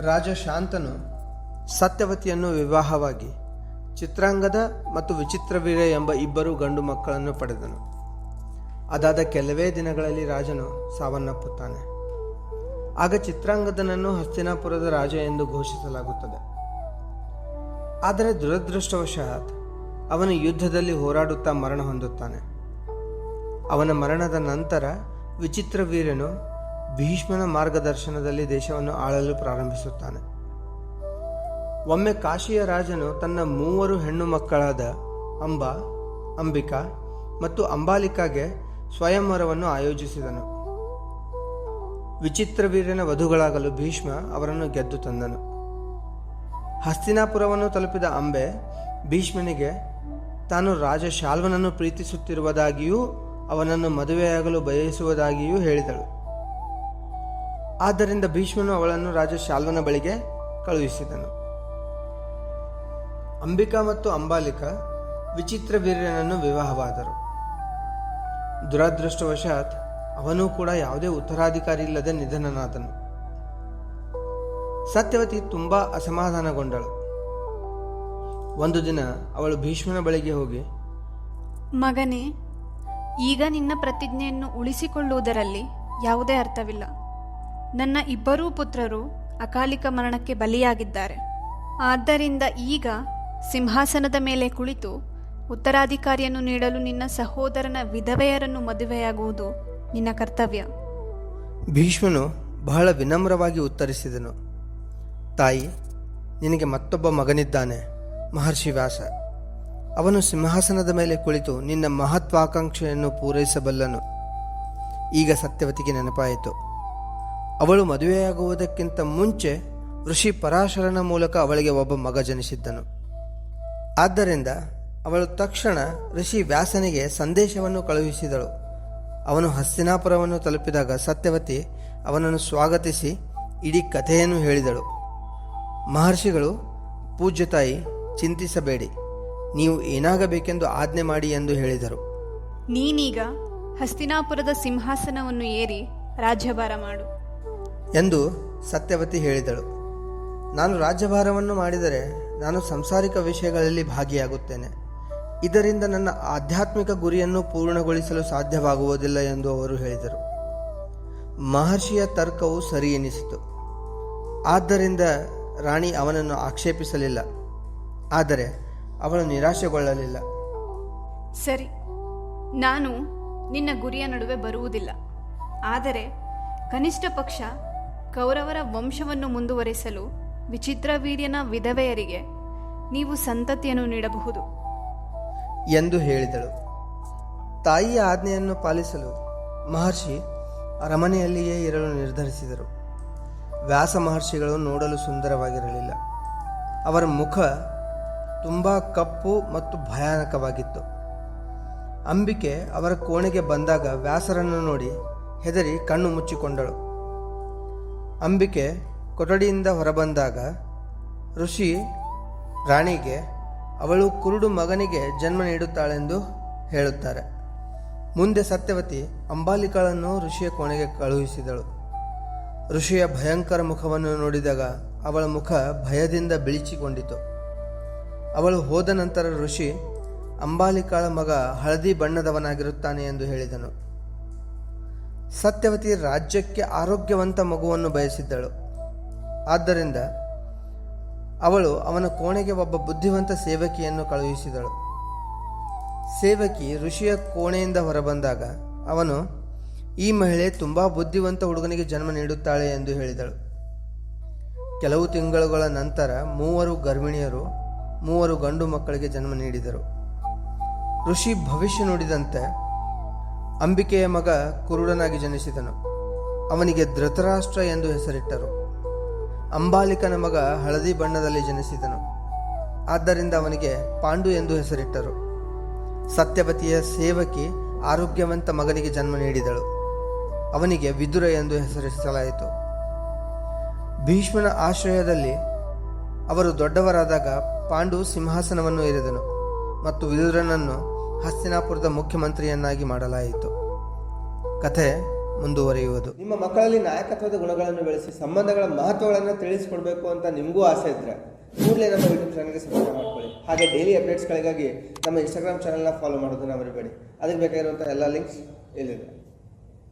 ರಾಜ ಶಾಂತನು ಸತ್ಯವತಿಯನ್ನು ವಿವಾಹವಾಗಿ ಚಿತ್ರಾಂಗದ ಮತ್ತು ವಿಚಿತ್ರವೀರ ಎಂಬ ಇಬ್ಬರು ಗಂಡು ಮಕ್ಕಳನ್ನು ಪಡೆದನು. ಅದಾದ ಕೆಲವೇ ದಿನಗಳಲ್ಲಿ ರಾಜನು ಸಾವನ್ನಪ್ಪುತ್ತಾನೆ. ಆಗ ಚಿತ್ರಾಂಗದನನ್ನು ಹಸ್ತಿನಾಪುರದ ರಾಜ ಎಂದು ಘೋಷಿಸಲಾಗುತ್ತದೆ. ಆದರೆ ದುರದೃಷ್ಟವಶಾತ್ ಅವನು ಯುದ್ಧದಲ್ಲಿ ಹೋರಾಡುತ್ತಾ ಮರಣ ಹೊಂದುತ್ತಾನೆ. ಅವನ ಮರಣದ ನಂತರ ವಿಚಿತ್ರವೀರನು ಭೀಷ್ಮನ ಮಾರ್ಗದರ್ಶನದಲ್ಲಿ ದೇಶವನ್ನು ಆಳಲು ಪ್ರಾರಂಭಿಸುತ್ತಾನೆ. ಒಮ್ಮೆ ಕಾಶಿಯ ರಾಜನು ತನ್ನ ಮೂವರು ಹೆಣ್ಣು ಮಕ್ಕಳಾದ ಅಂಬಾ, ಅಂಬಿಕಾ ಮತ್ತು ಅಂಬಾಲಿಕಾಗೆ ಸ್ವಯಂವರವನ್ನು ಆಯೋಜಿಸಿದನು. ವಿಚಿತ್ರವೀರ್ಯನ ವಧುಗಳಾಗಲು ಭೀಷ್ಮ ಅವರನ್ನು ಗೆದ್ದು ತಂದನು. ಹಸ್ತಿನಾಪುರವನ್ನು ತಲುಪಿದ ಅಂಬೆ ಭೀಷ್ಮನಿಗೆ, ತಾನು ರಾಜ ಶಾಲ್ವನನ್ನು ಪ್ರೀತಿಸುತ್ತಿರುವುದಾಗಿಯೂ, ಅವನನ್ನು ಮದುವೆಯಾಗಲು ಬಯಸುವುದಾಗಿಯೂ ಹೇಳಿದಳು. ಆದ್ದರಿಂದ ಭೀಷ್ಮನು ಅವಳನ್ನು ರಾಜ ಶಾಲ್ವನ ಬಳಿಗೆ ಕಳುಹಿಸಿದನು. ಅಂಬಿಕಾ ಮತ್ತು ಅಂಬಾಲಿಕ ವಿಚಿತ್ರ ವೀರ್ಯನನ್ನು ವಿವಾಹವಾದರು. ದುರದೃಷ್ಟವಶಾತ್ ಅವನೂ ಕೂಡ ಯಾವುದೇ ಉತ್ತರಾಧಿಕಾರಿ ಇಲ್ಲದೆ ನಿಧನನಾದನು. ಸತ್ಯವತಿ ತುಂಬಾ ಅಸಮಾಧಾನಗೊಂಡಳು. ಒಂದು ದಿನ ಅವಳು ಭೀಷ್ಮನ ಬಳಿಗೆ ಹೋಗಿ, ಮಗನೇ, ಈಗ ನಿನ್ನ ಪ್ರತಿಜ್ಞೆಯನ್ನು ಉಳಿಸಿಕೊಳ್ಳುವುದರಲ್ಲಿ ಯಾವುದೇ ಅರ್ಥವಿಲ್ಲ. ನನ್ನ ಇಬ್ಬರೂ ಪುತ್ರರು ಅಕಾಲಿಕ ಮರಣಕ್ಕೆ ಬಲಿಯಾಗಿದ್ದಾರೆ. ಆದ್ದರಿಂದ ಈಗ ಸಿಂಹಾಸನದ ಮೇಲೆ ಕುಳಿತು ಉತ್ತರಾಧಿಕಾರಿಯನ್ನು ನೀಡಲು ನಿನ್ನ ಸಹೋದರನ ವಿಧವೆಯರನ್ನು ಮದುವೆಯಾಗುವುದು ನಿನ್ನ ಕರ್ತವ್ಯ. ಭೀಷ್ಮನು ಬಹಳ ವಿನಮ್ರವಾಗಿ ಉತ್ತರಿಸಿದನು. ತಾಯಿ, ನಿನಗೆ ಮತ್ತೊಬ್ಬ ಮಗನಿದ್ದಾನೆ ಮಹರ್ಷಿ ವ್ಯಾಸ ಅವನು ಸಿಂಹಾಸನದ ಮೇಲೆ ಕುಳಿತು ನಿನ್ನ ಮಹತ್ವಾಕಾಂಕ್ಷೆಯನ್ನು ಪೂರೈಸಬಲ್ಲನು. ಈಗ ಸತ್ಯವತಿಗೆ ನೆನಪಾಯಿತು. ಅವಳು ಮದುವೆಯಾಗುವುದಕ್ಕಿಂತ ಮುಂಚೆ ಋಷಿ ಪರಾಶರನ ಮೂಲಕ ಅವಳಿಗೆ ಒಬ್ಬ ಮಗ ಜನಿಸಿದ್ದನು. ಆದ್ದರಿಂದ ಅವಳು ತಕ್ಷಣ ಋಷಿ ವ್ಯಾಸನಿಗೆ ಸಂದೇಶವನ್ನು ಕಳುಹಿಸಿದಳು. ಅವನು ಹಸ್ತಿನಾಪುರವನ್ನು ತಲುಪಿದಾಗ ಸತ್ಯವತಿ ಅವನನ್ನು ಸ್ವಾಗತಿಸಿ ಇಡೀ ಕಥೆಯನ್ನು ಹೇಳಿದಳು. ಮಹರ್ಷಿಗಳು ಪೂಜ್ಯ ತಾಯಿ ಚಿಂತಿಸಬೇಡಿ. ನೀವು ಏನಾಗಬೇಕೆಂದು ಆಜ್ಞೆ ಮಾಡಿ ಎಂದು ಹೇಳಿದರು. ನೀನೀಗ ಹಸ್ತಿನಾಪುರದ ಸಿಂಹಾಸನವನ್ನು ಏರಿ ರಾಜ್ಯಭಾರ ಮಾಡು. ಎಂದು ಸತ್ಯವತಿ ಹೇಳಿದಳು. ನಾನು ರಾಜ್ಯಭಾರವನ್ನು ಮಾಡಿದರೆ ನಾನು ಸಂಸಾರಿಕ ವಿಷಯಗಳಲ್ಲಿ ಭಾಗಿಯಾಗುತ್ತೇನೆ. ಇದರಿಂದ ನನ್ನ ಆಧ್ಯಾತ್ಮಿಕ ಗುರಿಯನ್ನು ಪೂರ್ಣಗೊಳಿಸಲು ಸಾಧ್ಯವಾಗುವುದಿಲ್ಲ ಎಂದು ಅವರು ಹೇಳಿದರು. ಮಹರ್ಷಿಯ ತರ್ಕವು ಸರಿ ಎನಿಸಿತು. ಆದ್ದರಿಂದ ರಾಣಿ ಅವನನ್ನು ಆಕ್ಷೇಪಿಸಲಿಲ್ಲ. ಆದರೆ ಅವಳು ನಿರಾಶೆಗೊಳ್ಳಲಿಲ್ಲ. ಸರಿ, ನಾನು ನಿನ್ನ ಗುರಿಯ ನಡುವೆ ಬರುವುದಿಲ್ಲ. ಆದರೆ ಕನಿಷ್ಠ ಪಕ್ಷ ಕೌರವರ ವಂಶವನ್ನು ಮುಂದುವರಿಸಲು ವಿಚಿತ್ರವೀರ್ಯನ ವಿಧವೆಯರಿಗೆ ನೀವು ಸಂತತಿಯನ್ನು ನೀಡಬಹುದು. ಎಂದು ಹೇಳಿದಳು. ತಾಯಿಯ ಆಜ್ಞೆಯನ್ನು ಪಾಲಿಸಲು ಮಹರ್ಷಿ ಅರಮನೆಯಲ್ಲಿಯೇ ಇರಲು ನಿರ್ಧರಿಸಿದರು. ವ್ಯಾಸ ಮಹರ್ಷಿಗಳು ನೋಡಲು ಸುಂದರವಾಗಿರಲಿಲ್ಲ. ಅವರ ಮುಖ ತುಂಬ ಕಪ್ಪು ಮತ್ತು ಭಯಾನಕವಾಗಿತ್ತು. ಅಂಬಿಕೆ ಅವರ ಕೋಣೆಗೆ ಬಂದಾಗ ವ್ಯಾಸರನ್ನು ನೋಡಿ ಹೆದರಿ ಕಣ್ಣು ಮುಚ್ಚಿಕೊಂಡಳು. ಅಂಬಿಕೆ ಕೊಠಡಿಯಿಂದ ಹೊರಬಂದಾಗ ಋಷಿ ರಾಣಿಗೆ, ಅವಳು ಕುರುಡು ಮಗನಿಗೆ ಜನ್ಮ ನೀಡುತ್ತಾಳೆಂದು ಹೇಳುತ್ತಾರೆ. ಮುಂದೆ ಸತ್ಯವತಿ ಅಂಬಾಲಿಕಾಳನ್ನು ಋಷಿಯ ಕೋಣೆಗೆ ಕಳುಹಿಸಿದಳು. ಋಷಿಯ ಭಯಂಕರ ಮುಖವನ್ನು ನೋಡಿದಾಗ ಅವಳ ಮುಖ ಭಯದಿಂದ ಬಿಳಿಚಿಕೊಂಡಿತು ಅವಳು ಹೋದ ನಂತರ ಋಷಿ, ಅಂಬಾಲಿಕಾಳ ಮಗ ಹಳದಿ ಬಣ್ಣದವನಾಗಿರುತ್ತಾನೆ ಎಂದು ಹೇಳಿದನು. ಸತ್ಯವತಿ ರಾಜ್ಯಕ್ಕೆ ಆರೋಗ್ಯವಂತ ಮಗುವನ್ನು ಬಯಸಿದ್ದಳು. ಆದ್ದರಿಂದ ಅವಳು ಅವನ ಕೋಣೆಗೆ ಒಬ್ಬ ಬುದ್ಧಿವಂತ ಸೇವಕಿಯನ್ನು ಕಳುಹಿಸಿದಳು. ಸೇವಕಿ ಋಷಿಯ ಕೋಣೆಯಿಂದ ಹೊರಬಂದಾಗ ಅವನು, ಈ ಮಹಿಳೆ ತುಂಬಾ ಬುದ್ಧಿವಂತ ಹುಡುಗನಿಗೆ ಜನ್ಮ ನೀಡುತ್ತಾಳೆ ಎಂದು ಹೇಳಿದಳು. ಕೆಲವು ತಿಂಗಳುಗಳ ನಂತರ ಮೂವರು ಗರ್ಭಿಣಿಯರು, ಮೂವರು ಗಂಡು ಮಕ್ಕಳಿಗೆ ಜನ್ಮ ನೀಡಿದರು. ಋಷಿ ಭವಿಷ್ಯ ನುಡಿದಂತೆ ಅಂಬಿಕೆಯ ಮಗ ಕುರುಡನಾಗಿ ಜನಿಸಿದನು. ಅವನಿಗೆ ಧೃತರಾಷ್ಟ್ರ ಎಂದು ಹೆಸರಿಟ್ಟರು. ಅಂಬಾಲಿಕನ ಮಗ ಹಳದಿ ಬಣ್ಣದಲ್ಲಿ ಜನಿಸಿದನು. ಆದ್ದರಿಂದ ಅವನಿಗೆ ಪಾಂಡು ಎಂದು ಹೆಸರಿಟ್ಟರು. ಸತ್ಯವತಿಯ ಸೇವಕಿ ಆರೋಗ್ಯವಂತ ಮಗನಿಗೆ ಜನ್ಮ ನೀಡಿದಳು. ಅವನಿಗೆ ವಿದುರ ಎಂದು ಹೆಸರಿಸಲಾಯಿತು. ಭೀಷ್ಮನ ಆಶ್ರಯದಲ್ಲಿ ಅವರು ದೊಡ್ಡವರಾದಾಗ ಪಾಂಡು ಸಿಂಹಾಸನವನ್ನು ಏರಿದನು ಮತ್ತು ವಿದುರನನ್ನು ಹಸ್ತಿನಾಪುರದ ಮುಖ್ಯಮಂತ್ರಿಯನ್ನಾಗಿ ಮಾಡಲಾಯಿತು. ಕಥೆ ಮುಂದುವರಿಯುವುದು. ನಿಮ್ಮ ಮಕ್ಕಳಲ್ಲಿ ನಾಯಕತ್ವದ ಗುಣಗಳನ್ನು ಬೆಳೆಸಿ ಸಂಬಂಧಗಳ ಮಹತ್ವಗಳನ್ನು ತಿಳಿಸಿಕೊಡ್ಬೇಕು ಅಂತ ನಿಮಗೂ ಆಸೆ ಇದ್ರೆ ಕೂಡಲೇ ನಮ್ಮ ಯೂಟ್ಯೂಬ್ ಚಾನಲ್ಗೆ ಸಬ್ಸ್ಕ್ರೈಬ್ ಮಾಡ್ಕೊಳ್ಳಿ. ಹಾಗೆ ಡೈಲಿ ಅಪ್ಡೇಟ್ಸ್ಗಳಿಗಾಗಿ ನಮ್ಮ ಇನ್ಸ್ಟಾಗ್ರಾಮ್ ಚಾನಲ್ನ ಫಾಲೋ ಮಾಡೋದನ್ನು ಮರಿಬೇಡಿ. ಅದಕ್ಕೆ ಬೇಕಾಗಿರುವಂಥ ಎಲ್ಲ ಲಿಂಕ್ಸ್ ಇಲ್ಲಿದೆ.